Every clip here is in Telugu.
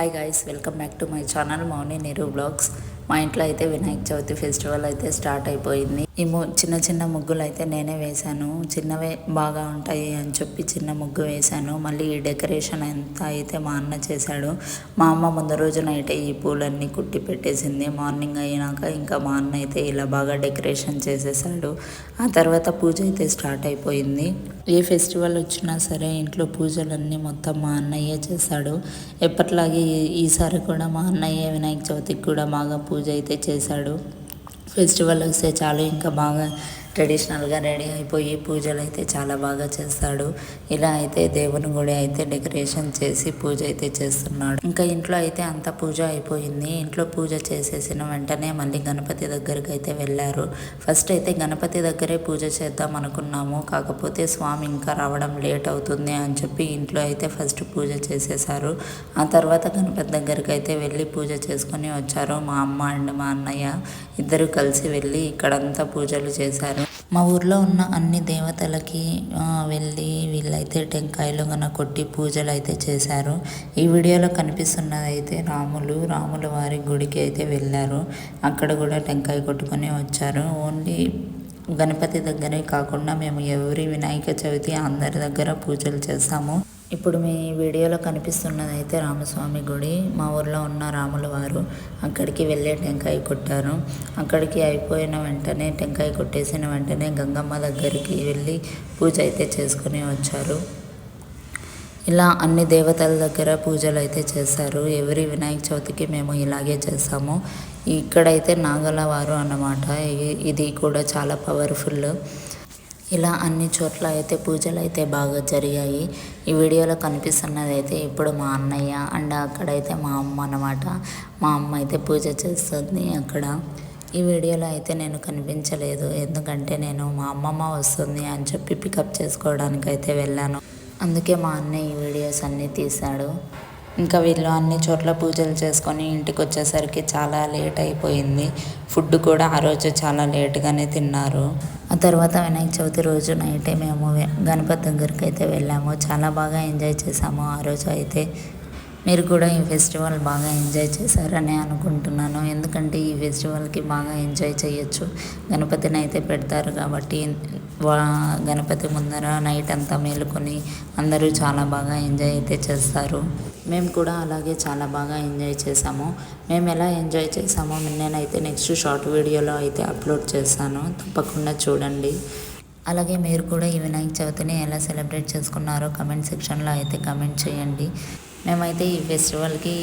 Hi guys, welcome back to my channel Mauni Neeru Vlogs. మా ఇంట్లో అయితే వినాయక చవితి ఫెస్టివల్ అయితే స్టార్ట్ అయిపోయింది ఈ చిన్న చిన్న ముగ్గులు అయితే నేనే వేశాను చిన్నవే బాగా ఉంటాయి అని చెప్పి చిన్న ముగ్గు వేశాను మళ్ళీ ఈ డెకరేషన్ అంతా అయితే మా అన్న చేశాడు మా అమ్మ ముందు రోజు నైట్ ఈ పూలన్నీ కుట్టి పెట్టేసింది మార్నింగ్ అయినాక ఇంకా మా అన్న అయితే ఇలా బాగా డెకరేషన్ చేసేసాడు ఆ తర్వాత పూజ అయితే స్టార్ట్ అయిపోయింది ఏ ఫెస్టివల్ వచ్చినా సరే ఇంట్లో పూజలన్నీ మొత్తం మా అన్నయ్యే చేశాడు ఎప్పట్లాగే ఈసారి కూడా మా అన్నయ్య వినాయక చవితికి కూడా బాగా పూజ పూజ అయితే చేశాడు ఫెస్టివల్ వస్తే చాలు ఇంకా బాగా ట్రెడిషనల్గా రెడీ అయిపోయి పూజలు అయితే చాలా బాగా చేస్తాడు ఇలా అయితే దేవుని గుడి అయితే డెకరేషన్ చేసి పూజ అయితే చేస్తున్నాడు ఇంకా ఇంట్లో అయితే అంత పూజ అయిపోయింది ఇంట్లో పూజ చేసేసిన వెంటనే మళ్ళీ గణపతి దగ్గరికి అయితే వెళ్ళారు ఫస్ట్ అయితే గణపతి దగ్గరే పూజ చేద్దాం అనుకున్నాము కాకపోతే స్వామి ఇంకా రావడం లేట్ అవుతుంది అని చెప్పి ఇంట్లో అయితే ఫస్ట్ పూజ చేసేసారు ఆ తర్వాత గణపతి దగ్గరికి అయితే వెళ్ళి పూజ చేసుకొని వచ్చారు మా అమ్మ అండ్ మా అన్నయ్య ఇద్దరు కలిసి వెళ్ళి ఇక్కడంతా పూజలు చేశారు మా ఊర్లో ఉన్న అన్ని దేవతలకి వెళ్ళి వీళ్ళైతే టెంకాయలు కన కొట్టి పూజలు అయితే చేశారు ఈ వీడియోలో కనిపిస్తున్నది అయితే రాములు రాముల వారి గుడికి అయితే వెళ్ళారు అక్కడ కూడా టెంకాయ కొట్టుకొని వచ్చారు ఓన్లీ గణపతి దగ్గరే కాకుండా మేము ఎవరి వినాయక చవితి అందరి దగ్గర పూజలు చేస్తాము ఇప్పుడు మీ వీడియోలో కనిపిస్తున్నది అయితే రామస్వామి గుడి మా ఊర్లో ఉన్న రాముల వారు అక్కడికి వెళ్ళే టెంకాయ కొట్టారు అక్కడికి అయిపోయిన వెంటనే టెంకాయ కొట్టేసిన వెంటనే గంగమ్మ దగ్గరికి వెళ్ళి పూజ అయితే చేసుకుని వచ్చారు ఇలా అన్ని దేవతల దగ్గర పూజలు అయితే చేశారు ఎవరి వినాయక చవితికి మేము ఇలాగే చేస్తాము ఇక్కడైతే నాగలవారు అన్నమాట ఇది కూడా చాలా పవర్ఫుల్ ఇలా అన్ని చోట్ల అయితే పూజలు అయితే బాగా జరిగాయి ఈ వీడియోలో కనిపిస్తున్నది అయితే ఇప్పుడు మా అన్నయ్య అండ్ అక్కడైతే మా అమ్మ అన్నమాట మా అమ్మ అయితే పూజ చేస్తుంది అక్కడ ఈ వీడియోలో అయితే నేను కనిపించలేదు ఎందుకంటే నేను మా అమ్మమ్మ వస్తుంది అని చెప్పి పికప్ చేసుకోవడానికి అయితే వెళ్ళాను అందుకే మా అన్నయ్య ఈ వీడియోస్ అన్నీ తీశాడు ఇంకా వీళ్ళు అన్ని చోట్ల పూజలు చేసుకొని ఇంటికి వచ్చేసరికి చాలా లేట్ అయిపోయింది ఫుడ్ కూడా ఆ రోజు చాలా లేట్గానే తిన్నారు ఆ తర్వాత వినాయక చవితి రోజు నైటే మేము గణపతి దగ్గరికి అయితే వెళ్ళాము చాలా బాగా ఎంజాయ్ చేసాము ఆ రోజు అయితే మీరు కూడా ఈ ఫెస్టివల్ బాగా ఎంజాయ్ చేశారని అనుకుంటున్నాను ఎందుకంటే ఈ ఫెస్టివల్కి బాగా ఎంజాయ్ చేయొచ్చు గణపతిని అయితే పెడతారు కాబట్టి వా గణపతి ముందర నైట్ అంతా మేలుకొని అందరూ చాలా బాగా ఎంజాయ్ అయితే చేస్తారు మేము కూడా అలాగే చాలా బాగా ఎంజాయ్ చేసాము మేము ఎలా ఎంజాయ్ చేసామో నేనైతే నెక్స్ట్ షార్ట్ వీడియోలో అయితే అప్లోడ్ చేస్తాను తప్పకుండా చూడండి అలాగే మీరు కూడా ఈ వినాయక చవితిని ఎలా సెలబ్రేట్ చేసుకున్నారో కమెంట్ సెక్షన్లో అయితే కమెంట్ చేయండి మేమైతే ఈ ఫెస్టివల్కి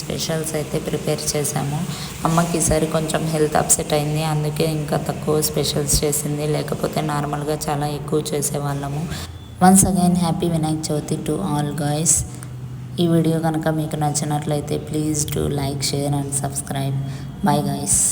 స్పెషల్స్ అయితే ప్రిపేర్ చేసాము అమ్మకి ఈసారి కొంచెం హెల్త్ అప్సెట్ అయింది అందుకే ఇంకా తక్కువ స్పెషల్స్ చేసింది లేకపోతే నార్మల్గా చాలా ఎక్కువ చేసేవాళ్ళము once again happy Vinayaka Chavithi to all guys ఈ వీడియో కనుక మీకు నచ్చినట్లయితే please to like share and subscribe bye guys